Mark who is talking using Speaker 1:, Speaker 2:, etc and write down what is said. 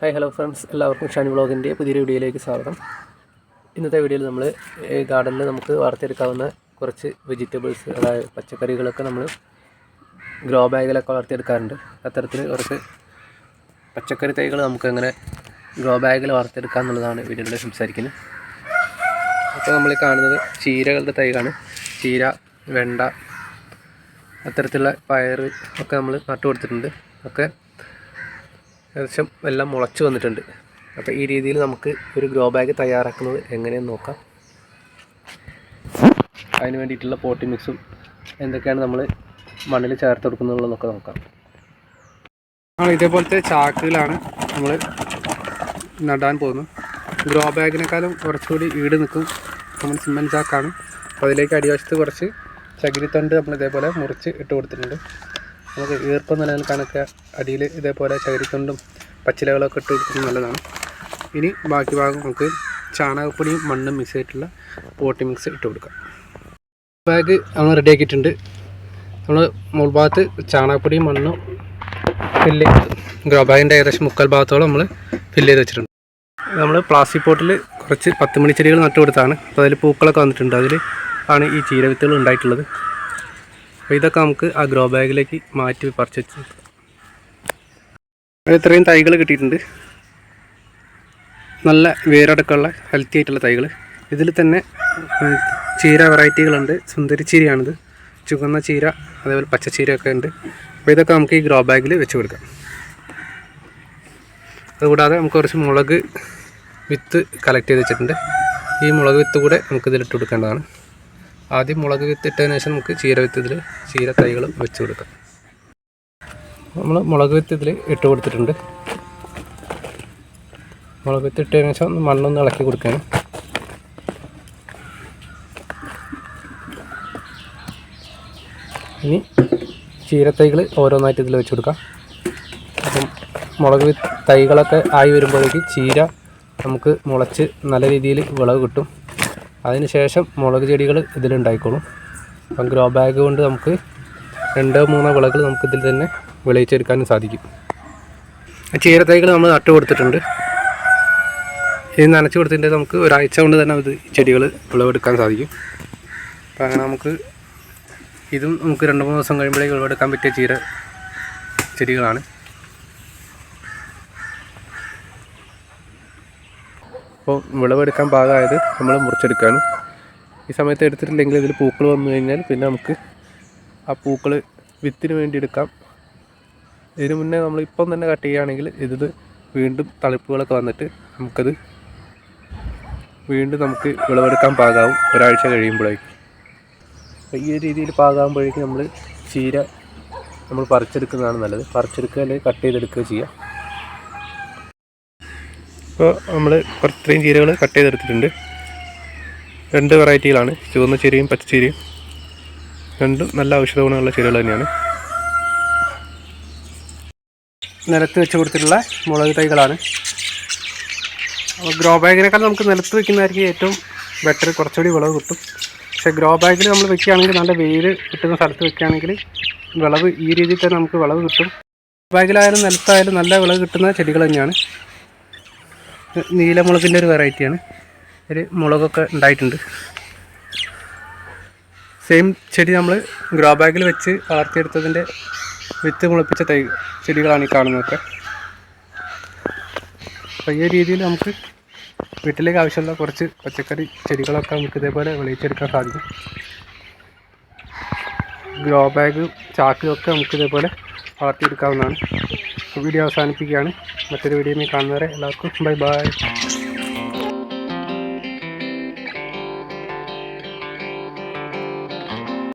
Speaker 1: Hi hello friends എല്ലാവർക്കും ഷാനി വ്ളോഗിന്റെ പുതിയൊരു വീഡിയോയിലേക്ക് സ്വാഗതം. ഇന്നത്തെ വീഡിയോയിൽ നമ്മൾ ഗാർഡനിൽ നമുക്ക് വളർത്തിയെടുക്കാവുന്ന കുറച്ച് വെജിറ്റബിൾസ് അതായത് പച്ചക്കറികളൊക്കെ നമ്മൾ ഗ്രോ ബാഗിലൊക്കെ വളർത്തിയെടുക്കാറുണ്ട് അത്തരത്തിൽ കുറച്ച് പച്ചക്കറി തൈകൾ നമുക്ക് എങ്ങനെ ഗ്രോ ബാഗിൽ വളർത്തിയെടുക്കാം എന്നുള്ളതാണ് വീഡിയോയിൽ സംസാരിക്കുന്നത്. അപ്പോൾ നമ്മൾ കാണുന്നത് ചീരകളുടെ തൈകളാണ്. ചീര വെണ്ട അത്തരത്തിലുള്ള പയർ ഒക്കെ നമ്മൾ നട്ടു കൊടുത്തിട്ടുണ്ട് ഒക്കെ ഏകദേശം എല്ലാം മുളച്ച് വന്നിട്ടുണ്ട്. അപ്പോൾ ഈ രീതിയിൽ നമുക്ക് ഒരു ഗ്രോ ബാഗ് തയ്യാറാക്കുന്നത് എങ്ങനെയെന്ന് നോക്കാം. അതിന് വേണ്ടിയിട്ടുള്ള പോട്ടി മിക്സും എന്തൊക്കെയാണ് നമ്മൾ മണ്ണിൽ ചേർത്ത് കൊടുക്കുന്നുള്ളതെന്നൊക്കെ നോക്കാം.
Speaker 2: ആ ഇതേപോലത്തെ ചാക്കുകളാണ് നമ്മൾ നടാൻ പോകുന്നത്. ഗ്രോ ബാഗിനേക്കാളും കുറച്ചുകൂടി ഈട് നിൽക്കും. നമ്മൾ സിമെന്റ് ചാക്കാണ്. അപ്പോൾ അതിലേക്ക് അടിവശത്ത് കുറച്ച് ചകിരിത്തണ്ട് നമ്മൾ ഇതേപോലെ മുറിച്ച് ഇട്ട് കൊടുത്തിട്ടുണ്ട്. നമുക്ക് ഈർപ്പം നിലനിൽക്കാനൊക്കെ അടിയിൽ ഇതേപോലെ ചകരിക്കൊണ്ടും പച്ചിലകളൊക്കെ ഇട്ട് കൊടുക്കുന്നത് നല്ലതാണ്. ഇനി ബാക്കി ഭാഗം നമുക്ക് ചാണകപ്പൊടിയും മണ്ണും മിക്സ് ചെയ്തിട്ടുള്ള പോട്ടി മിക്സ് ഇട്ട് കൊടുക്കാം. ബാഗ് നമ്മൾ റെഡി ആക്കിയിട്ടുണ്ട്. നമ്മൾ മുൾ ഭാഗത്ത് ചാണകപ്പൊടിയും മണ്ണും ഫില്ല് ഗ്രോ ബാഗിന്റെ ഏകദേശം മുക്കാൽ ഭാഗത്തോളം നമ്മൾ ഫില്ല് ചെയ്ത് വെച്ചിട്ടുണ്ട്. നമ്മൾ പ്ലാസ്റ്റിക് പോട്ടിൽ കുറച്ച് പത്ത് മണി ചെടികൾ നട്ടു അപ്പോൾ അതിൽ പൂക്കളൊക്കെ വന്നിട്ടുണ്ട്. അതിൽ ആണ് ഈ ചീരവിത്തുകൾ ഉണ്ടായിട്ടുള്ളത്. അപ്പോൾ ഇതൊക്കെ നമുക്ക് ആ ഗ്രോ ബാഗിലേക്ക് മാറ്റി വെച്ച്. ഇത്രയും തൈകൾ കിട്ടിയിട്ടുണ്ട്. നല്ല വേരടക്കമുള്ള ഹെൽത്തി ആയിട്ടുള്ള തൈകൾ. ഇതിൽ തന്നെ ചീര വെറൈറ്റികളുണ്ട് സുന്ദരി ചീരയാണിത്. ചുവന്ന ചീര അതേപോലെ പച്ചച്ചീരയൊക്കെ ഉണ്ട്. അപ്പോൾ ഇതൊക്കെ നമുക്ക് ഈ ഗ്രോ ബാഗിൽ വെച്ച് കൊടുക്കാം. അതുകൂടാതെ നമുക്ക് കുറച്ച് മുളക് വിത്ത് കളക്ട് ചെയ്ത് വെച്ചിട്ടുണ്ട്. ഈ മുളക് വിത്ത് കൂടെ നമുക്ക് ഇതിലിട്ട് കൊടുക്കേണ്ടതാണ്. ആദ്യം മുളക് വിത്തിട്ടതിന് ശേഷം നമുക്ക് ചീര വിത്തതിൽ ചീര തൈകൾ വെച്ച് കൊടുക്കാം. നമ്മൾ മുളക് വിത്തതിൽ ഇട്ട് കൊടുത്തിട്ടുണ്ട്. മുളക് വിത്തിട്ടതിന് ശേഷം ഒന്ന് മണ്ണൊന്ന് ഇളക്കി കൊടുക്കുകയാണ് ഇനി ചീരത്തൈകൾ ഓരോന്നായിട്ട് ഇതിൽ വെച്ച് കൊടുക്കാം. അപ്പം മുളക് തൈകളൊക്കെ ആയി വരുമ്പോഴേക്ക് ചീര നമുക്ക് മുളച്ച് നല്ല രീതിയിൽ വിളവ് കിട്ടും. അതിന് ശേഷം മുളക് ചെടികൾ ഇതിലുണ്ടായിക്കോളും. അപ്പം ഗ്രോ ബാഗ് കൊണ്ട് നമുക്ക് രണ്ടോ മൂന്നോ വിളകൾ നമുക്ക് ഇതിൽ തന്നെ വിളയിച്ചെടുക്കാനും സാധിക്കും. ചീര തൈകൾ നമ്മൾ നട്ടു കൊടുത്തിട്ടുണ്ട്. ഇത് നനച്ച് കൊടുത്തിട്ട് നമുക്ക് ഒരാഴ്ച കൊണ്ട് തന്നെ അത് ചെടികൾ വിളവെടുക്കാൻ സാധിക്കും. അപ്പം അങ്ങനെ നമുക്ക് ഇതും നമുക്ക് രണ്ട് മൂന്ന് ദിവസം കഴിയുമ്പോഴേക്ക് വിളവെടുക്കാൻ പറ്റിയ ചീര ചെടികളാണ്.
Speaker 1: അപ്പോൾ വിളവെടുക്കാൻ പാകമായത് നമ്മൾ മുറിച്ചെടുക്കാനും ഈ സമയത്ത് എടുത്തിട്ടില്ലെങ്കിൽ ഇതിൽ പൂക്കൾ വന്നു കഴിഞ്ഞാൽ പിന്നെ നമുക്ക് ആ പൂക്കൾ വിത്തിന് വേണ്ടി എടുക്കാം. ഇതിന് മുന്നേ നമ്മൾ ഇപ്പം തന്നെ കട്ട് ചെയ്യുകയാണെങ്കിൽ ഇത് വീണ്ടും തളിപ്പുകളൊക്കെ വന്നിട്ട് നമുക്കത് വീണ്ടും നമുക്ക് വിളവെടുക്കാൻ പാകാവും ഒരാഴ്ച കഴിയുമ്പോഴേക്കും. അപ്പോൾ ഈ ഒരു രീതിയിൽ പാകാകുമ്പോഴേക്കും നമ്മൾ ചീര നമ്മൾ പറിച്ചെടുക്കുന്നതാണ് നല്ലത്. പറിച്ചെടുക്കുക അല്ലെങ്കിൽ കട്ട് ചെയ്തെടുക്കുക ചെയ്യുക ഇപ്പോൾ നമ്മൾ കുറച്ചത്രയും ചീരകൾ കട്ട് ചെയ്തെടുത്തിട്ടുണ്ട്. രണ്ട് വെറൈറ്റികളാണ്. ചുവന്ന ചീരയും പച്ചച്ചീരയും രണ്ടും നല്ല ഔഷധ ഗുണമുള്ള ചീരകൾ തന്നെയാണ്.
Speaker 2: നിലത്ത് വെച്ച് കൊടുത്തിട്ടുള്ള മുളക് തൈകളാണ്. അപ്പോൾ ഗ്രോ ബാഗിനേക്കാൾ നമുക്ക് നിലത്ത് വെക്കുന്നതായിരിക്കും ഏറ്റവും ബെറ്റർ കുറച്ചുകൂടി വിളവ് കിട്ടും. പക്ഷേ ഗ്രോ ബാഗിൽ നമ്മൾ വെക്കുകയാണെങ്കിൽ നല്ല വെയിൽ കിട്ടുന്ന സ്ഥലത്ത് വെക്കുകയാണെങ്കിൽ വിളവ് ഈ രീതിയിൽ തന്നെ നമുക്ക് വിളവ് കിട്ടും. ബാഗിലായാലും നിലത്തായാലും നല്ല വിളവ് കിട്ടുന്ന ചെടികൾ തന്നെയാണ്. നീലമുളകിന്റെ ഒരു വെറൈറ്റിയാണ് ഒരു മുളകൊക്കെ ഉണ്ടായിട്ടുണ്ട്. സെയിം ചെടി നമ്മൾ ഗ്രോ ബാഗിൽ വെച്ച് വളർത്തിയെടുത്തതിന്റെ വിത്ത് മുളപ്പിച്ച തൈ ചെടികളാണ് ഈ കാണുന്നതൊക്കെ. അപ്പോൾ ഈ രീതിയിൽ നമുക്ക് വീട്ടിലേക്ക് ആവശ്യമുള്ള കുറച്ച് പച്ചക്കറി ചെടികളൊക്കെ നമുക്ക് ഇതേപോലെ വിളയിച്ചെടുക്കാൻ സാധിക്കും. ഗ്രോ ബാഗ് ചാക്കിലൊക്കെ നമുക്ക് ഇതേപോലെ വളർത്തിയെടുക്കാവുന്നതാണ്. വീഡിയോ അവസാനിപ്പിക്കുകയാണ്. മറ്റൊരു വീഡിയോയിൽ കാണുന്നവരെ എല്ലാവർക്കും ബൈ ബൈ.